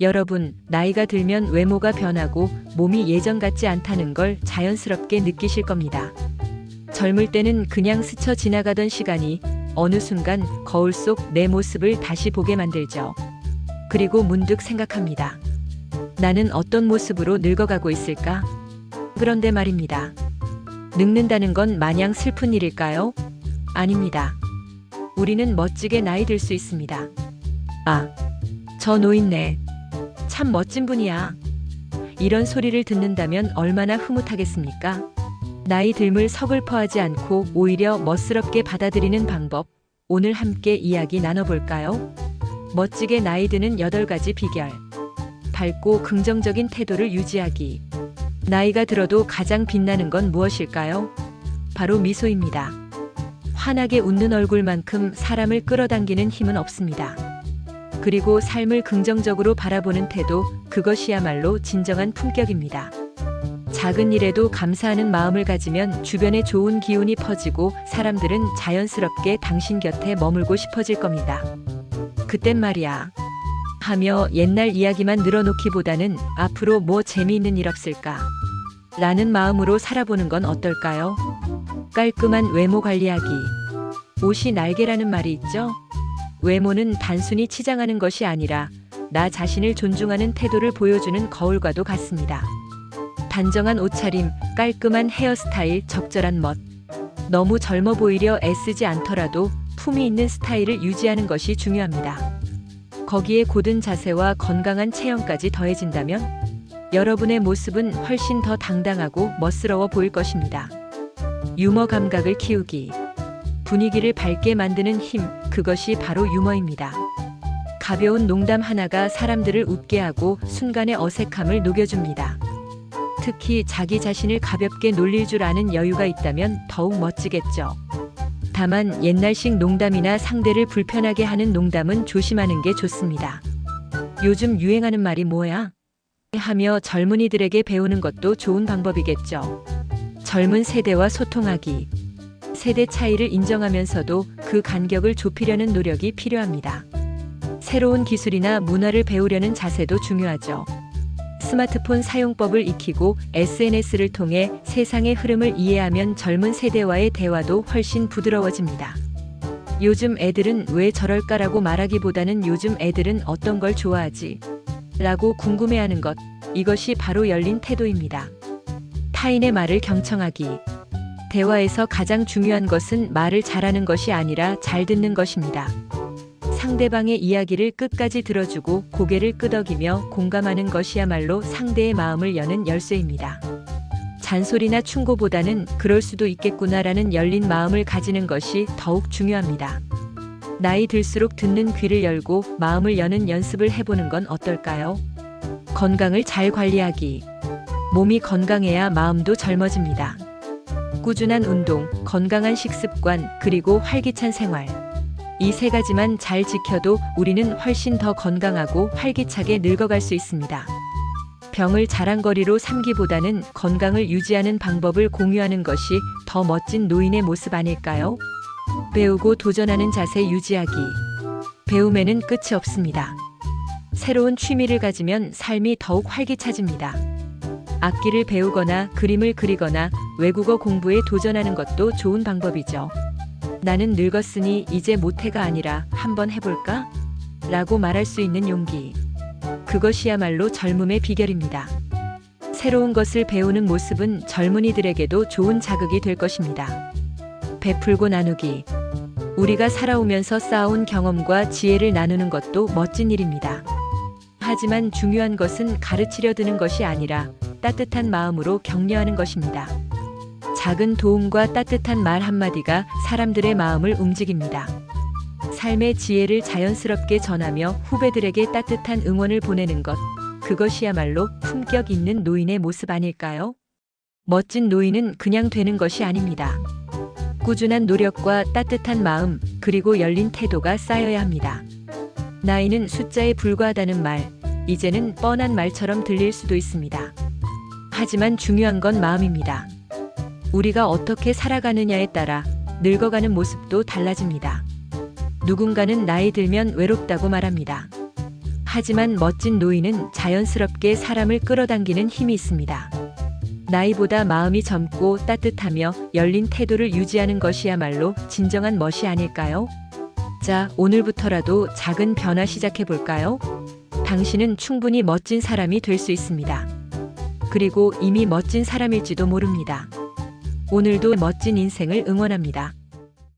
여러분, 나이가 들면 외모가 변하고 몸이 예전 같지 않다는 걸 자연스럽게 느끼실 겁니다. 젊을 때는 그냥 스쳐 지나가던 시간이 어느 순간 거울 속 내 모습을 다시 보게 만들죠. 그리고 문득 생각합니다. 나는 어떤 모습으로 늙어가고 있을까? 그런데 말입니다. 늙는다는 건 마냥 슬픈 일일까요? 아닙니다. 우리는 멋지게 나이 들 수 있습니다. 아, 저 노인네. 참 멋진 분이야. 이런 소리를 듣는다면 얼마나 흐뭇하겠습니까? 나이 들물 서글퍼하지 않고 오히려 멋스럽게 받아들이는 방법. 오늘 함께 이야기 나눠볼까요? 멋지게 나이 드는 8가지 비결. 밝고 긍정적인 태도를 유지하기. 나이가 들어도 가장 빛나는 건 무엇일까요? 바로 미소입니다. 환하게 웃는 얼굴만큼 사람을 끌어당기는 힘은 없습니다. 그리고 삶을 긍정적으로 바라보는 태도, 그것이야말로 진정한 품격입니다. 작은 일에도 감사하는 마음을 가지면 주변에 좋은 기운이 퍼지고 사람들은 자연스럽게 당신 곁에 머물고 싶어질 겁니다. 그땐 말이야. 하며 옛날 이야기만 늘어놓기보다는 앞으로 뭐 재미있는 일 없을까? 라는 마음으로 살아보는 건 어떨까요? 깔끔한 외모 관리하기. 옷이 날개라는 말이 있죠? 외모는 단순히 치장하는 것이 아니라 나 자신을 존중하는 태도를 보여주는 거울과도 같습니다. 단정한 옷차림, 깔끔한 헤어스타일, 적절한 멋. 너무 젊어 보이려 애쓰지 않더라도 품이 있는 스타일을 유지하는 것이 중요합니다. 거기에 고든 자세와 건강한 체형까지 더해진다면 여러분의 모습은 훨씬 더 당당하고 멋스러워 보일 것입니다. 유머 감각을 키우기. 분위기를 밝게 만드는 힘, 그것이 바로 유머입니다. 가벼운 농담 하나가 사람들을 웃게 하고 순간의 어색함을 녹여줍니다. 특히 자기 자신을 가볍게 놀릴 줄 아는 여유가 있다면 더욱 멋지겠죠. 다만 옛날식 농담이나 상대를 불편하게 하는 농담은 조심하는 게 좋습니다. 요즘 유행하는 말이 뭐야? 하며 젊은이들에게 배우는 것도 좋은 방법이겠죠. 젊은 세대와 소통하기. 세대 차이를 인정하면서도 그 간격을 좁히려는 노력이 필요합니다. 새로운 기술이나 문화를 배우려는 자세도 중요하죠. 스마트폰 사용법을 익히고 SNS를 통해 세상의 흐름을 이해하면 젊은 세대와의 대화도 훨씬 부드러워집니다. 요즘 애들은 왜 저럴까라고 말하기보다는 요즘 애들은 어떤 걸 좋아하지? 라고 궁금해하는 것. 이것이 바로 열린 태도입니다. 타인의 말을 경청하기. 대화에서 가장 중요한 것은 말을 잘하는 것이 아니라 잘 듣는 것입니다. 상대방의 이야기를 끝까지 들어주고 고개를 끄덕이며 공감하는 것이야말로 상대의 마음을 여는 열쇠입니다. 잔소리나 충고보다는 그럴 수도 있겠구나라는 열린 마음을 가지는 것이 더욱 중요합니다. 나이 들수록 듣는 귀를 열고 마음을 여는 연습을 해보는 건 어떨까요? 건강을 잘 관리하기. 몸이 건강해야 마음도 젊어집니다. 꾸준한 운동, 건강한 식습관, 그리고 활기찬 생활. 이 세 가지만 잘 지켜도 우리는 훨씬 더 건강하고 활기차게 늙어갈 수 있습니다. 병을 자랑거리로 삼기보다는 건강을 유지하는 방법을 공유하는 것이 더 멋진 노인의 모습 아닐까요? 배우고 도전하는 자세 유지하기. 배움에는 끝이 없습니다. 새로운 취미를 가지면 삶이 더욱 활기차집니다. 악기를 배우거나 그림을 그리거나 외국어 공부에 도전하는 것도 좋은 방법이죠. 나는 늙었으니 이제 못해가 아니라 한번 해볼까? 라고 말할 수 있는 용기. 그것이야말로 젊음의 비결입니다. 새로운 것을 배우는 모습은 젊은이들에게도 좋은 자극이 될 것입니다. 베풀고 나누기. 우리가 살아오면서 쌓아온 경험과 지혜를 나누는 것도 멋진 일입니다. 하지만 중요한 것은 가르치려 드는 것이 아니라 따뜻한 마음으로 격려하는 것입니다. 작은 도움과 따뜻한 말 한마디가 사람들의 마음을 움직입니다. 삶의 지혜를 자연스럽게 전하며 후배들에게 따뜻한 응원을 보내는 것. 그것이야말로 품격 있는 노인의 모습 아닐까요? 멋진 노인은 그냥 되는 것이 아닙니다. 꾸준한 노력과 따뜻한 마음, 그리고 열린 태도가 쌓여야 합니다. 나이는 숫자에 불과하다는 말, 이제는 뻔한 말처럼 들릴 수도 있습니다. 하지만 중요한 건 마음입니다. 우리가 어떻게 살아가느냐에 따라 늙어가는 모습도 달라집니다. 누군가는 나이 들면 외롭다고 말합니다. 하지만 멋진 노인은 자연스럽게 사람을 끌어당기는 힘이 있습니다. 나이보다 마음이 젊고 따뜻하며 열린 태도를 유지하는 것이야말로 진정한 멋이 아닐까요? 자, 오늘부터라도 작은 변화 시작해 볼까요? 당신은 충분히 멋진 사람이 될 수 있습니다. 그리고 이미 멋진 사람일지도 모릅니다. 오늘도 멋진 인생을 응원합니다.